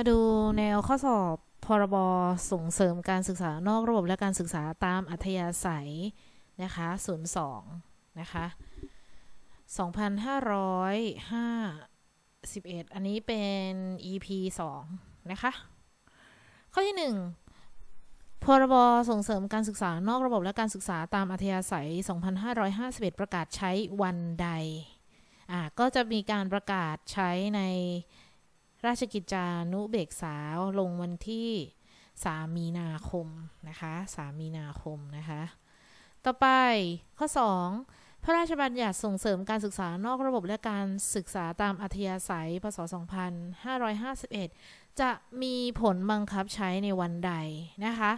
มาดูแนวข้อสอบพรบส่งเสริมการศึกษานอกระบบและการศึกษาตามอัธยาศัยนะคะ02นะคะ2551 อันนี้เป็น EP 2 นะคะ ข้อที่ 1 พรบส่งเสริมการศึกษานอกระบบและการศึกษาตามอัธยาศัย 2551 ประกาศใช้วันใด อ่า ก็จะมีการประกาศใช้ใน ราชกิจจานุเบกษาลงวันที่3มีนาคมนะคะ3มีนาคมนะคะ ต่อไปข้อ 2 พระราชบัญญัติส่งเสริมการศึกษานอกระบบและการศึกษาตามอัธยาศัย พศ 2551 จะมีผลบังคับใช้ในวันใดนะคะ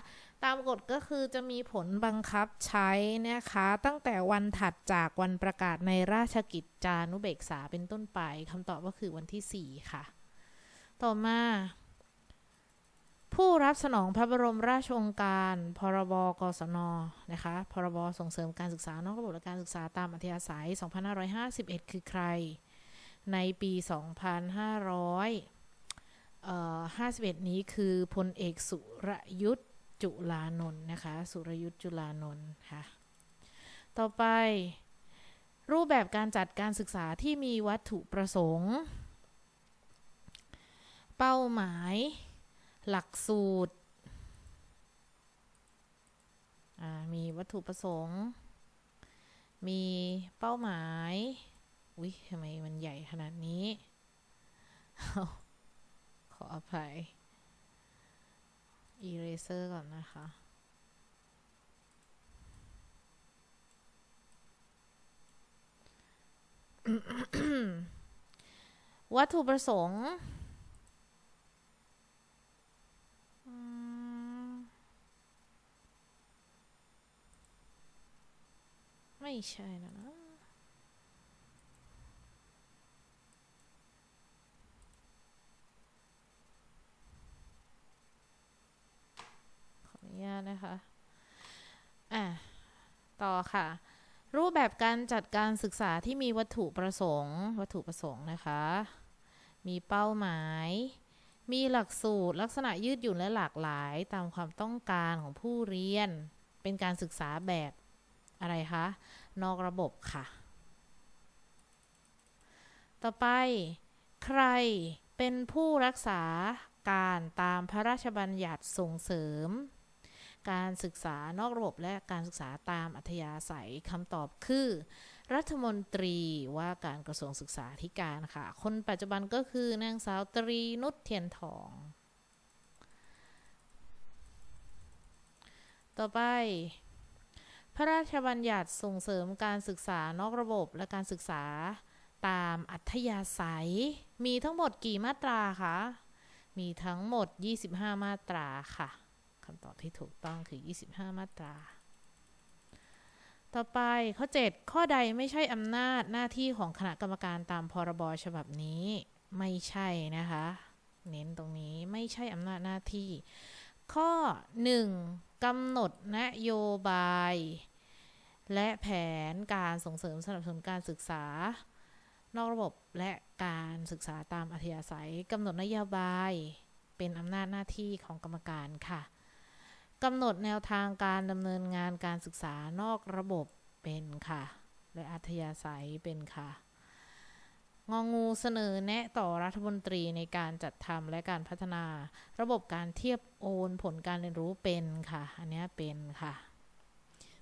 ตามกฎก็คือจะมีผลบังคับใช้นะคะ ตั้งแต่วันถัดจากวันประกาศในราชกิจจานุเบกษาเป็นต้นไปคำตอบก็คือวันที่ 4 ค่ะ ต่อมา ผู้รับสนองพระบรมราชโองการ พรบกศนนะคะ พรบส่งเสริมการศึกษานอกระบบและการศึกษาตามอัธยาศัย 2551 คือใคร ในปี 2551 นี้คือพลเอกสุรยุทธจุลานนท์นะคะ สุรยุทธจุลานนท์ค่ะ ต่อไป รูปแบบการจัดการศึกษาที่มีวัตถุประสงค์ เป้าหมาย หลักสูตร มีวัตถุประสงค์ มีเป้าหมาย อุ้ยทำไมมันใหญ่ขนาดนี้ ขออภัย eraser ก่อนนะคะวัตถุประสงค์ ไม่ใช่นะนะขออนุญาตนะคะ อะ ต่อค่ะ รูปแบบการจัดการศึกษาที่มีวัตถุประสงค์ วัตถุประสงค์นะคะ มีเป้าหมาย มีหลักสูตรลักษณะยืดหยุ่นและหลากหลายตามความต้องการของผู้เรียน เป็นการศึกษาแบบ อะไรคะ นอกระบบค่ะ ต่อไปใครเป็นผู้รักษาการตามพระราชบัญญัติส่งเสริม การศึกษานอกระบบและการศึกษาตามอัธยาศัยคำตอบคือ รัฐมนตรีว่าการกระทรวงศึกษาธิการค่ะ คนปัจจุบันก็คือนางสาวตรีนุชเทียนทอง ต่อไป ระราชบัญญัติส่งเสริมการศึกษานอกระบบและการศึกษาตามอัธยาศัย มีทั้งหมดกี่มาตราคะ มีทั้งหมด 25 มาตราค่ะคำตอบที่ถูกต้องคือ 25 มาตรา ต่อไปข้อ 7 ข้อใดไม่ใช่อำนาจหน้าที่ของคณะกรรมการตามพรบฉบับนี้ไม่ใช่นะคะ เน้นตรงนี้ไม่ใช่อำนาจหน้าที่ ข้อ 1 กำหนดนโยบาย และแผนการส่งเสริมสนับสนุนการศึกษา นอกระบบและการศึกษาตามอัธยาศัยกำหนดนโยบายเป็นอำนาจหน้าที่ของกรรมการค่ะกำหนดแนวทางการดำเนินงานการศึกษานอกระบบเป็นค่ะ และอัธยาศัยเป็นค่ะ งองูเสนอแนะต่อรัฐมนตรีในการจัดทำและการพัฒนา ระบบการเทียบโอนผลการเรียนรู้เป็นค่ะ อันนี้เป็นค่ะ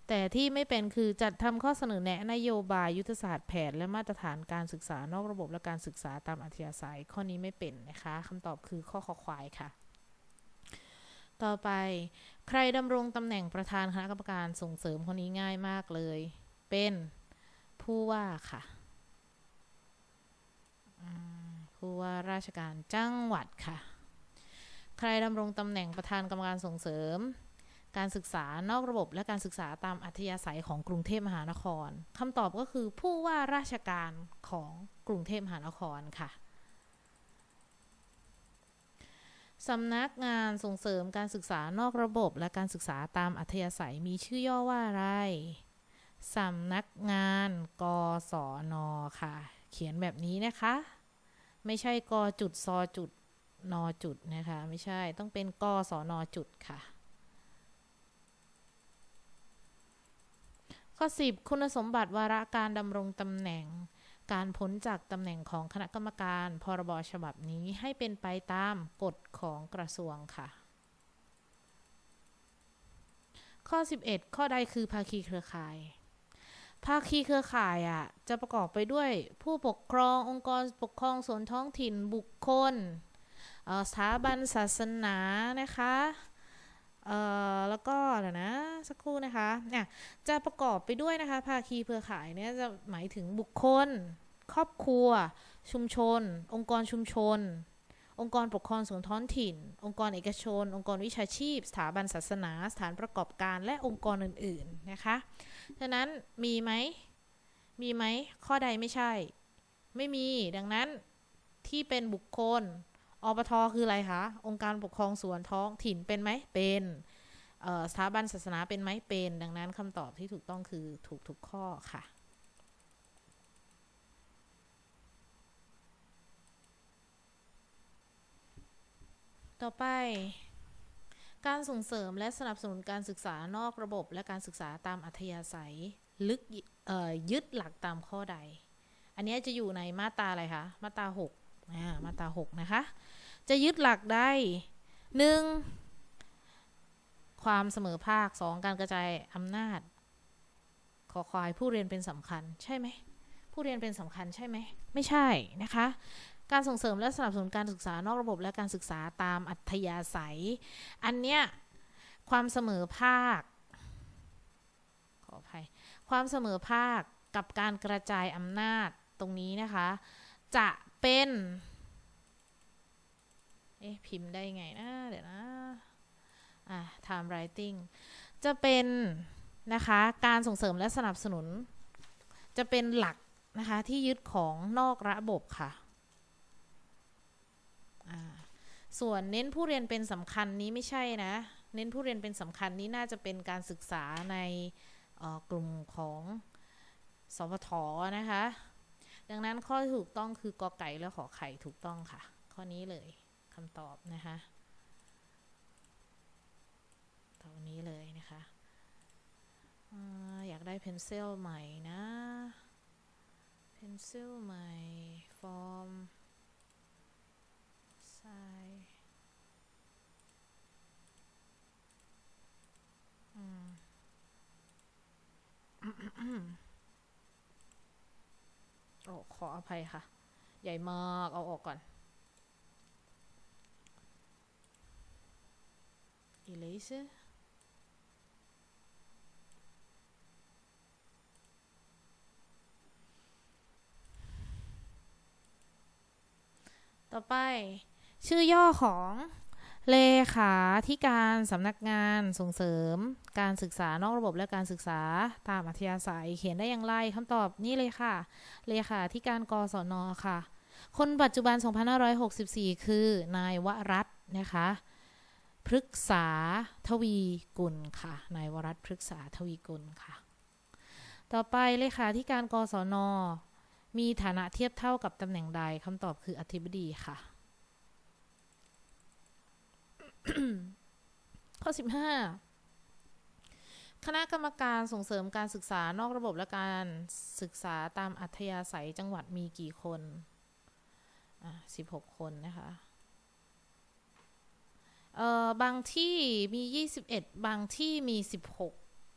แต่ที่ไม่เป็นคือจัดทำข้อเสนอแนะนโยบายยุทธศาสตร์แผนและมาตรฐานการศึกษานอกระบบและการศึกษาตามอัธยาศัย ข้อนี้ไม่เป็นนะคะคำตอบคือข้อขอควายค่ะ ต่อไปใครดำรงตำแหน่งประธานคณะกรรมการส่งเสริมคนนี้ง่ายมากเลย เป็นผู้ว่าค่ะผู้ว่าราชการจังหวัดค่ะ ใครดำรงตำแหน่งประธานกรรมการส่งเสริม การศึกษานอกระบบและการศึกษาตามอัธยาศัยของกรุงเทพมหานครคำตอบก็คือผู้ว่าราชการของกรุงเทพมหานครค่ะสำนักงานส่งเสริมการศึกษานอกระบบและการศึกษาตามอัธยาศัยมีชื่อย่อว่าอะไร สำนักงานกศนค่ะ เขียนแบบนี้นะคะ ไม่ใช่กจุดซอจุดนจุดนะคะ ไม่ใช่ต้องเป็นกสนจุดค่ะ ข้อ 10 คุณสมบัติวาระการดำรงตำแหน่ง การพ้นจากตำแหน่งของคณะกรรมการ พรบฉบับนี้ให้เป็นไปตามกฎของกระทรวงค่ะ ข้อ 11 ข้อใดคือภาคีเครือข่ายภาคีเครือข่ายอะจะประกอบไปด้วยผู้ปกครององค์กรปกครองส่วนท้องถิ่นบุคคลสถาบันศาสนานะคะ เอ่อแล้วก็เดี๋ยวนะสักครู่นะคะเนี่ยจะประกอบไปด้วยนะคะภาคีเครือข่ายเนี่ยจะหมายถึงบุคคล ครอบครัว ชุมชน องค์กรชุมชน องค์กรปกครองส่วนท้องถิ่น องค์กรเอกชน องค์กรวิชาชีพ สถาบันศาสนา สถานประกอบการและองค์กรอื่นๆนะคะฉะนั้นมีไหมมีไหมข้อใดไม่ใช่ ไม่มีดังนั้นที่เป็นบุคคล อปทอคืออะไรคะ องค์การปกครองส่วนท้องถิ่นเป็นไหมเป็นสถาบันศาสนาเป็นไหมเป็น ดังนั้นคำตอบที่ถูกต้องคือถูกทุกข้อค่ะต่อไป การส่งเสริมและสนับสนุนการศึกษานอกระบบและการศึกษาตามอัธยาศัย ลึกยึดหลักตามข้อใด อันนี้จะอยู่ในมาตราอะไรคะ มาตรา6 มาตราหกนะคะ จะยึดหลักได้หนึ่งความเสมอภาคสองการกระจายอำนาจ ขอควายผู้เรียนเป็นสำคัญ ใช่ไหม ผู้เรียนเป็นสำคัญใช่ไหม ไม่ใช่นะคะ การส่งเสริมและสนับสนุนการศึกษานอกระบบและการศึกษาตามอัธยาศัย อันเนี้ยความเสมอภาค ขออภัย ความเสมอภาคกับการกระจายอำนาจตรงนี้นะคะ จะ เป็น เอ๊ะ พิมพ์ได้ไงนะ เดี๋ยวนะ อะ time writing จะเป็นนะคะ การส่งเสริมและสนับสนุน จะเป็นหลักนะคะ ที่ยึดของนอกระบบค่ะอ่าส่วนเน้นผู้เรียนเป็นสำคัญนี้ไม่ใช่นะ เน้นผู้เรียนเป็นสำคัญนี้น่าจะเป็นการศึกษาในอ่อกลุ่มของสพทนะคะ ดังนั้นข้อถูกต้องคือกอไก่และขอไข่ถูกต้องค่ะ ข้อนี้เลยคำตอบนะคะตรงนี้เลยนะคะออยากได้เพนซิลใหม่นะ เพนซิลใหม่ ฟอร์มใช่อืม โอ้ขออภัยค่ะ ใหญ่มากเอาออกก่อน erase ต่อไปชื่อย่อของ เลขาธิการสำนักงานส่งเสริม การศึกษานอกระบบและการศึกษาตามอัธยาศัยเขียนได้อย่างไรคำตอบนี่เลยค่ะ เลขาธิการกศนค่ะ คนปัจจุบัน 2564 คือ นายวรัตน์นะคะพฤกษาทวีกุลค่ะ นายวรัตน์พฤกษาทวีกุลค่ะ ต่อไปเลขาธิการกศน มีฐานะเทียบเท่ากับตำแหน่งใดคำตอบคืออธิบดีค่ะ ข้อ15คณะกรรมการส่งเสริมการศึกษานอกระบบและการศึกษาตามอัธยาศัยจังหวัดมีกี่คน อะ16คนนะคะ เอ่อ บางที่มี 21 บางที่มี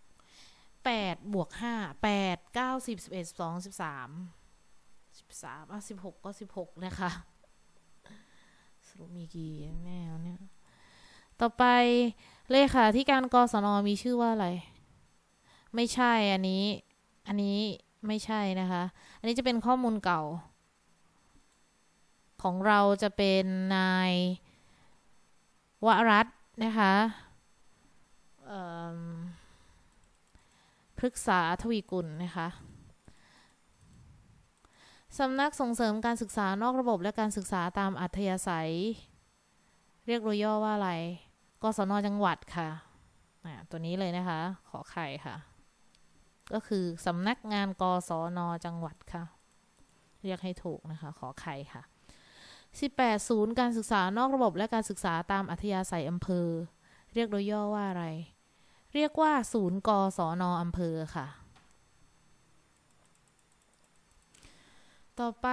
16 8 บวก 5 8 9 10 11 12 13 13อะ16 ก็ 16 นะคะ สรุปมีกี่แน่วเนี่ย ต่อไปเลขาธิการกศนมีชื่อว่าอะไร ไม่ใช่อันนี้ อันนี้ไม่ใช่นะคะ อันนี้จะเป็นข้อมูลเก่า ของเราจะเป็นนายวรัตน์นะคะพฤกษาทวีกุลนะคะสำนักส่งเสริมการศึกษานอกระบบและการศึกษาตามอัธยาศัย เรียกโดยย่อว่าอะไร กศนจังหวัดค่ะตัวนี้เลยนะคะ ขอไข่ค่ะ ก็คือสำนักงานกศนจังหวัดค่ะ เรียกให้ถูกนะคะ ขอไข่ค่ะ 18ศูนย์การศึกษานอกระบบและการศึกษาตามอัธยาศัยอำเภอ เรียกโดยย่อว่าอะไร เรียกว่า ศูนย์กศนอำเภอค่ะ ต่อไป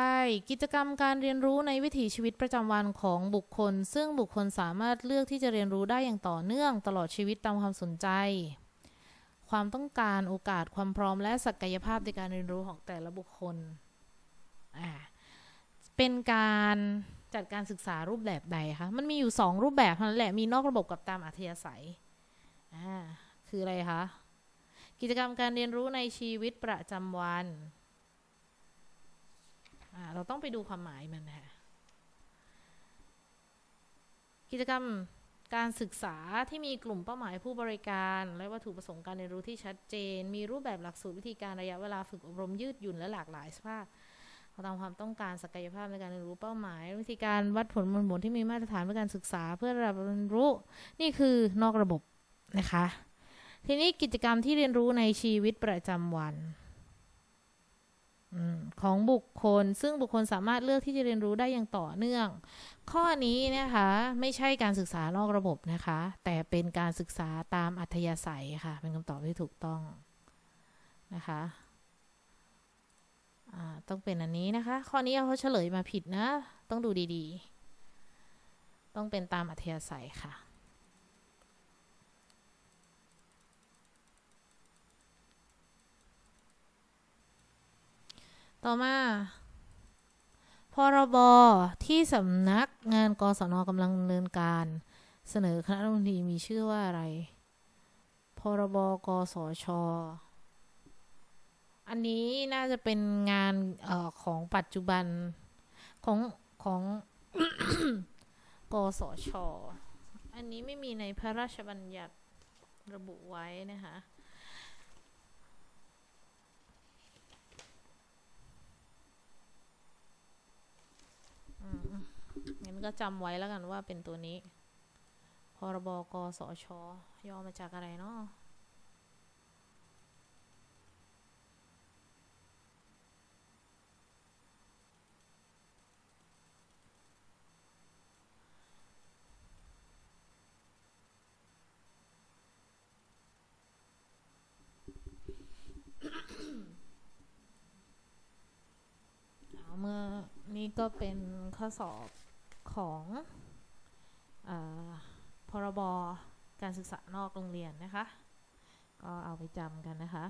กิจกรรมการเรียนรู้ในวิถีชีวิตประจำวันของบุคคล ซึ่งบุคคลสามารถเลือกที่จะเรียนรู้ได้อย่างต่อเนื่อง ตลอดชีวิตตามความสนใจ ความต้องการโอกาสความพร้อมและศักยภาพในการเรียนรู้ของแต่ละบุคคลอ่าเป็นการจัดการศึกษารูปแบบใดคะมันมีอยู่สองรูปแบบเท่านั้นแหละมีนอกระบบกับตามอัธยาศัยอ่าคืออะไรคะกิจกรรมการเรียนรู้ในชีวิตประจำวัน เราต้องไปดูความหมายมันค่ะกิจกรรมการศึกษาที่มีกลุ่มเป้าหมายผู้บริการ และวัตถุประสงค์การเรียนรู้ที่ชัดเจน มีรูปแบบหลักสูตรวิธีการระยะเวลาฝึกอบรมยืดหยุ่นและหลากหลายสภาพตามความต้องการศักยภาพในการเรียนรู้เป้าหมาย วิธีการวัดผลบนบทที่มีมาตรฐานเพื่อการศึกษาเพื่อระดับเรียนรู้นี่คือนอกระบบนะคะ ทีนี้กิจกรรมที่เรียนรู้ในชีวิตประจำวัน ของบุคคล ซึ่งบุคคลสามารถเลือกที่จะเรียนรู้ได้อย่างต่อเนื่อง ข้อนี้นะคะไม่ใช่การศึกษานอกระบบนะคะ แต่เป็นการศึกษาตามอัธยาศัยค่ะ เป็นคำตอบที่ถูกต้องนะคะต้องเป็นอันนี้นะคะ ข้อนี้เขาเฉลยมาผิดนะ ต้องดูดีๆ ต้องเป็นตามอัธยาศัยค่ะ ต่อมาพรบที่สำนักงานกศนกำลังดำเนินการเสนอคณะรัฐมนตรีมีชื่อว่าอะไร พรบกสช อันนี้น่าจะเป็นงานออของปัจจุบันของของกสช อันนี้ไม่มีในพระราชบัญญัติระบุไว้นะคะ งั้นก็จำไว้แล้วกันว่าเป็นตัวนี้ พรบกสชย่อมาจากอะไรเนาะ เอาเมื่อนี่ ก็เป็นข้อสอบของอพรบการศึกษานอกโรงเรียนนะคะ ก็เอาไปจำกันนะคะ